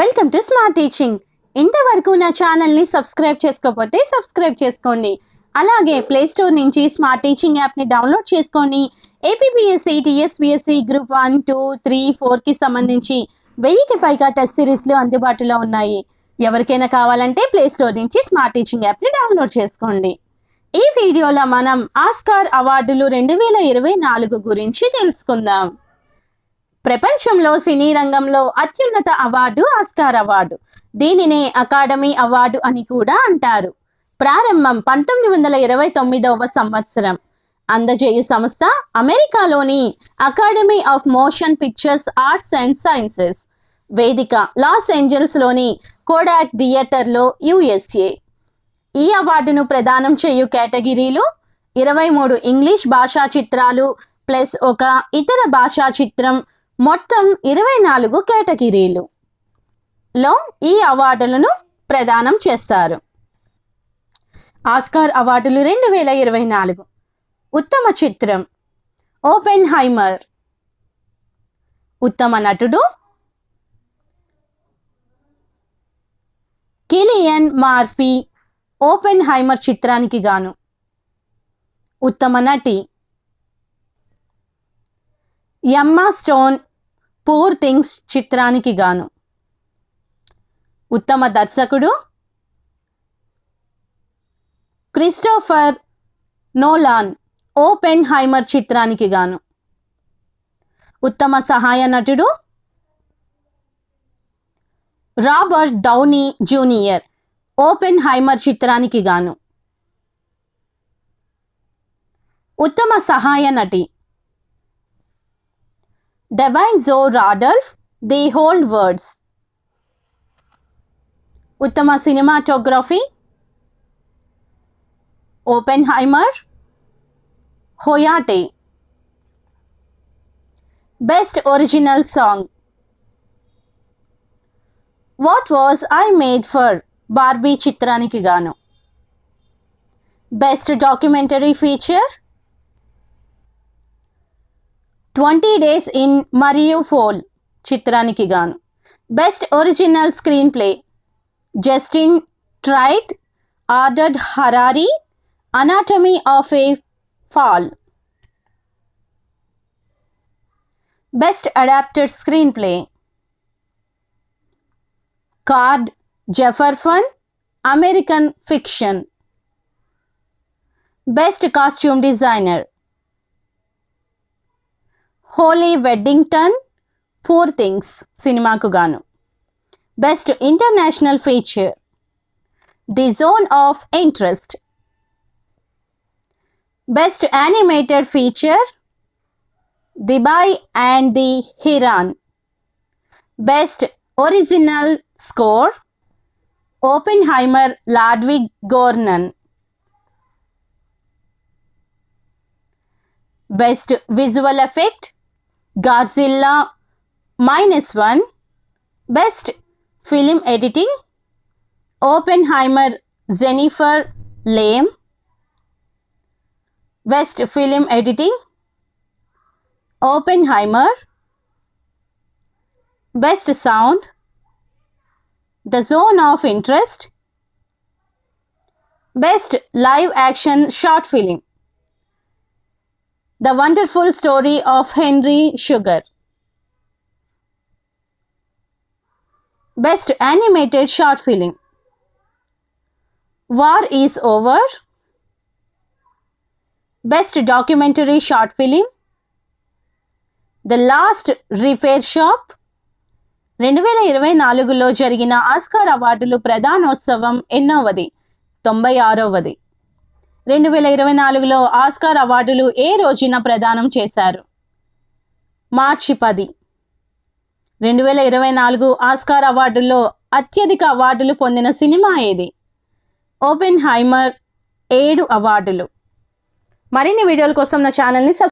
Welcome to smart teaching ఇంతవరకు నా ఛానల్ని సబ్స్క్రైబ్ చేసుకోకపోతే సబ్స్క్రైబ్ చేసుకోండి. అలాగే ప్లే స్టోర్ నుంచి స్మార్ట్ టీచింగ్ యాప్ని డౌన్లోడ్ చేసుకోండి APSC TSPSC group one two three ఫోర్కి సంబంధించి వెయ్యికి పైగా టెస్ట్ సిరీస్లు అందుబాటులో ఉన్నాయి. ఎవరికైనా కావాలంటే ప్లే స్టోర్ నుంచి స్మార్ట్ టీచింగ్ యాప్ని డౌన్లోడ్ చేసుకోండి. ఈ వీడియోలో మనం ఆస్కార్ అవార్డులు రెండు వేల ఇరవై నాలుగు గురించి తెలుసుకుందాం. ప్రపంచంలో సినీ రంగంలో అత్యున్నత అవార్డు ఆస్కార్ అవార్డు. దీనినే అకాడమీ అవార్డు అని కూడా అంటారు. ప్రారంభం పంతొమ్మిది వందల ఇరవై తొమ్మిదవ సంవత్సరం. అందజేయు సంస్థ అమెరికాలోని Academy of Motion Pictures Arts and Sciences. వేదిక లాస్ ఏంజల్స్లోని కోడాక్ థియేటర్లో యుఎస్ఏ. ఈ అవార్డును ప్రదానం చేయు కేటగిరీలు ఇరవై మూడు ఇంగ్లీష్ భాషా చిత్రాలు ప్లస్ ఒక ఇతర భాషా చిత్రం మొత్తం ఇరవై నాలుగు కేటగిరీలు. లో ఈ అవార్డులను ప్రదానం చేస్తారు. ఆస్కార్ అవార్డులు రెండు వేల ఇరవై నాలుగు. ఉత్తమ చిత్రం. ఓపెన్ హైమర్ ఉత్తమ నటుడు. Cillian Murphy. ఓపెన్ హైమర్ చిత్రానికి గాను. ఉత్తమ నటి. ఎమ్మా స్టోన్ పూర్ థింగ్స్ చిత్రానికి గాను. ఉత్తమ దర్శకుడు క్రిస్టోఫర్ నోలాన్ ఓపెన్ హైమర్ చిత్రానికి గాను. ఉత్తమ సహాయ నటుడు Robert Downey Junior Oppenheimer చిత్రానికి గాను. ఉత్తమ సహాయ నటి Da'Vine Joy Randolph the Holdovers ఉత్తమ cinematography open హైమర్ హోయాటే best original song what was I made for Barbie చిత్రానికి గాను best documentary feature twenty days in Mariupol చిత్రానికి గాను best original screenplay Justine Triet Arthur Harari Anatomy of a Fall best adapted screenplay Cord Jefferson American Fiction best costume designer Holi వెడ్డింగ్టన్ four things సినిమాకు గాను best international feature the Zone of Interest best animated feature the Boy and the Heron best original score Oppenheimer Ludwig Goransson best visual effect Godzilla minus 1, Best Film Editing, Oppenheimer Jennifer Lame, Best Film Editing, Oppenheimer, Best Sound, The Zone of Interest, Best Live Action Short Film. The Wonderful Story of Henry Sugar best animated short film War Is Over best documentary short film The Last Repair Shop రెండు వేల ఇరవై నాలుగులో జరిగిన Oscar అవార్డులు ప్రధానోత్సవం ఎన్నోవది? తొంభై ఆరోవది. రెండు వేల ఇరవై నాలుగులో ఆస్కార్ అవార్డులు ఏ రోజున ప్రదానం చేశారు? మార్చి పది. రెండు వేల ఇరవై నాలుగు ఆస్కార్ అవార్డుల్లో అత్యధిక అవార్డులు పొందిన సినిమా ఏది? ఓపెన్ హైమర్ ఏడు అవార్డులు. మరిన్ని వీడియోల కోసం నా ఛానల్ని సబ్స్క్రైబ్